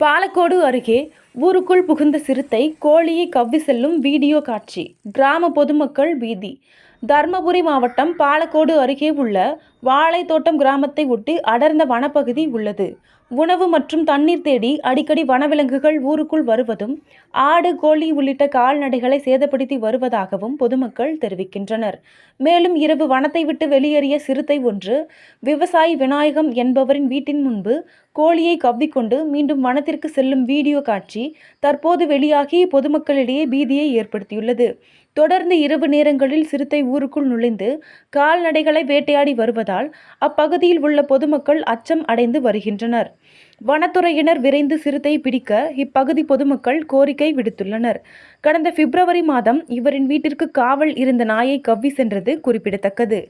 பாலக்கோடு அருகே ஊருக்குள் புகுந்த சிறுத்தை கோழியை கவ்வி செல்லும் வீடியோ காட்சி. கிராம பொதுமக்கள் பீதி. தர்மபுரி மாவட்டம் பாலக்கோடு அருகே உள்ள வாழைத்தோட்டம் கிராமத்தை ஒட்டி அடர்ந்த வனப்பகுதி உள்ளது. உணவு மற்றும் தண்ணீர் தேடி அடிக்கடி வனவிலங்குகள் ஊருக்குள் வருவதும் ஆடு கோழி உள்ளிட்ட கால்நடைகளை சேதப்படுத்தி வருவதாகவும் பொதுமக்கள் தெரிவிக்கின்றனர். மேலும் இரவு வனத்தை விட்டு வெளியேறிய சிறுத்தை ஒன்று விவசாயி விநாயகம் என்பவரின் வீட்டின் முன்பு கோழியை கவ்விக்கொண்டு மீண்டும் வனத்திற்கு செல்லும் வீடியோ காட்சி தற்போது வெளியாகி பொதுமக்களிடையே பீதியை ஏற்படுத்தியுள்ளது. தொடர்ந்து இரவு நேரங்களில் சிறுத்தை ஊருக்குள் நுழைந்து கால்நடைகளை வேட்டையாடி வருவது இருப்பதால் அப்பகுதியில் உள்ள பொதுமக்கள் அச்சம் அடைந்து வருகின்றனர். வனத்துறையினர் விரைந்து சிறுத்தை பிடிக்க இப்பகுதி பொதுமக்கள் கோரிக்கை விடுத்துள்ளனர். கடந்த பிப்ரவரி மாதம் இவரின் வீட்டிற்கு காவல் இருந்த நாயை கவ்வி சென்றது குறிப்பிடத்தக்கது.